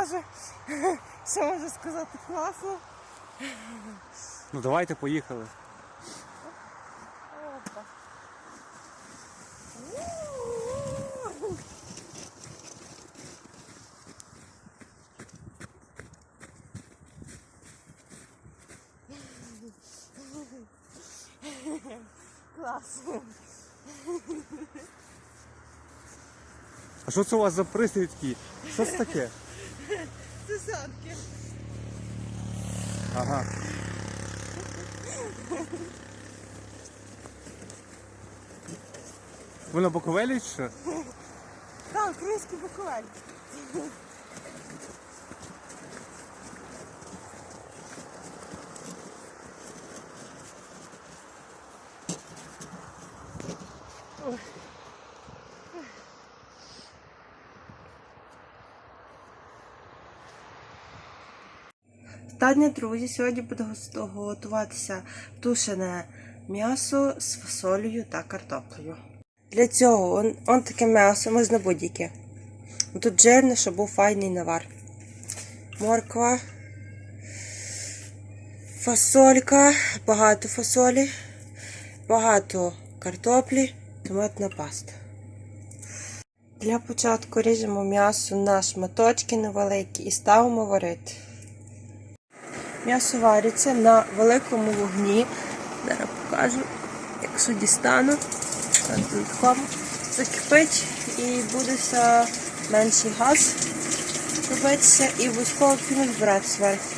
каже. Що можу сказати класно. Ну давайте поїхали. Опа. Клас. А що це у вас за пристрій такий? Що це таке? Це. Ага. Ви на Буковелі чи що? Так, український буковель. Остання, друзі, сьогодні буде готуватися тушене м'ясо з фасолею та картоплею. Для цього он, он таке м'ясо, можна будь-яке. Тут жирне, щоб був файний навар. Морква, фасолька, багато фасолі, багато картоплі, томатна паста. Для початку ріжемо м'ясо на шматочки невеликі і ставимо варити. М'ясо вариться на великому вогні. Зараз покажу, якщо дістану. Так, додатково закипить і буде менший газ робитися і обов'язково піну збирати зверху.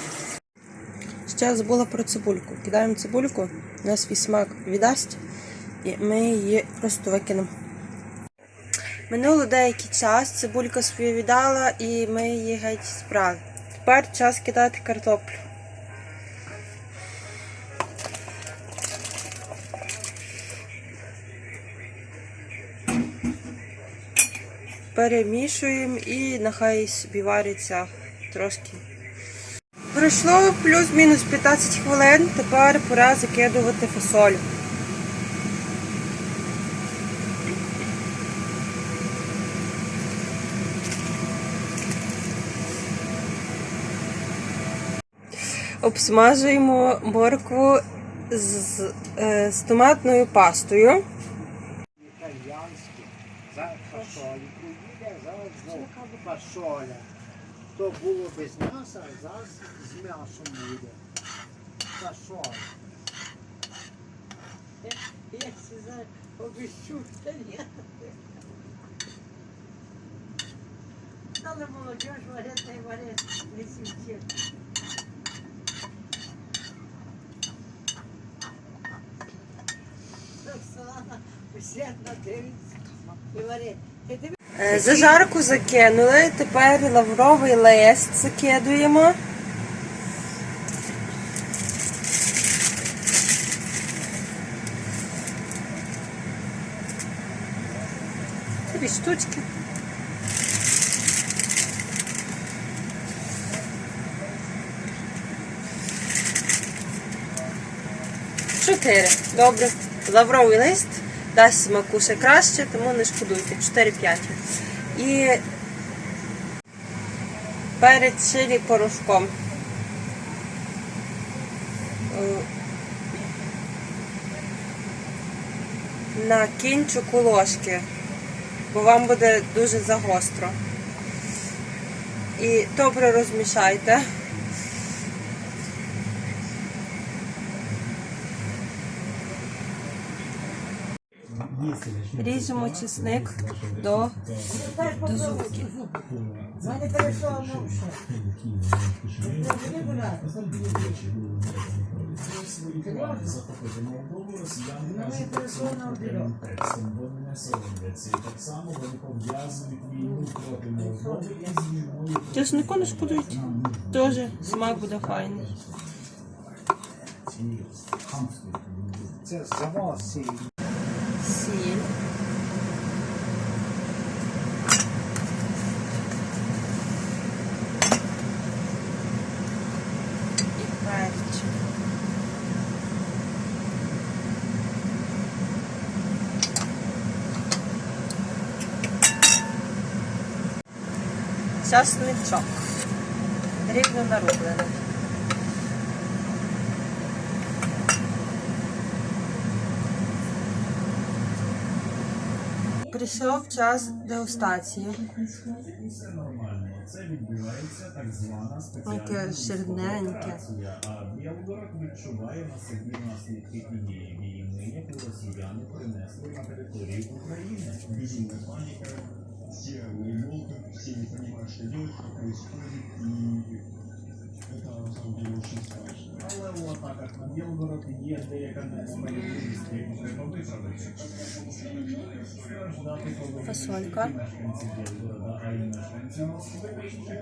Ще забула про цибульку. Кидаємо цибульку, вона свій смак віддасть, і ми її просто викинемо. Минуло деякий час, цибулька собі віддала і ми її геть збрали. Тепер час кидати картоплю. Перемішуємо і нехай собі вариться трошки. Пройшло плюс-мінус 15 хвилин, тепер пора закидувати фасоль. Обсмажуємо моркву з, е, з томатною пастою. італьянське, за фасолі. Приїде зараз знову фасоля. То було без м'яса, а зараз з м'ясом буде. Фасоля. Як сказати, обіщу, та ні. Але молодіж варить, та й варить, не сім'є. Оксана усердно дивиться і варить. Е, Зажарку закинули, тепер лавровий лист закидуємо. Три штучки. Чотири. Добре. Лавровий лист дасть смаку ще краще, тому не шкодуйте. 4-5. І перед чилі порошком. Е, На кінчику ложки, бо вам буде дуже загостро. І добре розмішайте. Ріжемо чесник до, до зубки. Чеснику не шкодуйте. Теж смак буде файний. Це за вас сіль. Сіль. І перчик. Часничок. дрібно нарублене. Прийшов час дегустації. Це. Відбувається так звана спеціальна Білгород відчуває наслідки тієї війни, яку росіяни принесли на територію України. Все умолкнут, все не понимают, что делать, что происходит, и это на самом деле очень страшно. Але у атаках на Білгород є деяка несправедливість, яку треба виправити. Страждати повинні Фасолька. Білгорода, а й мешканці Москви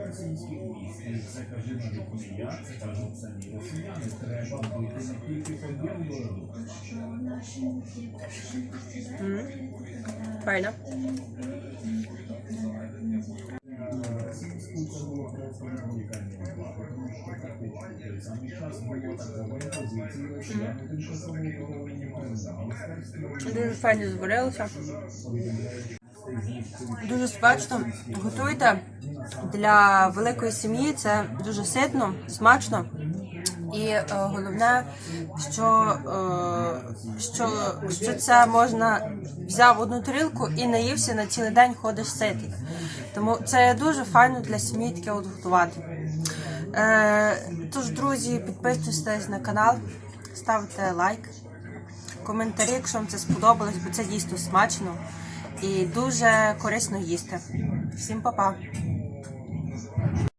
російських міст. Це кажу навіть я, це кажуть самі росіяни. Треба бити не тільки по Білгороду. М. Дуже файно зварилося. Дуже смачно. Готуйте для великої сім'ї. Це дуже ситно, смачно. І е, головне, що, е, що, що це можна взяв одну тарілку і наївся на цілий день ходиш ситий. Тому це дуже файно для сім'ї таке от готувати. Е, тож, друзі, підписуйтесь на канал, ставте лайк коментарі, якщо вам це сподобалось, бо це дійсно смачно і дуже корисно їсти. Всім па-па!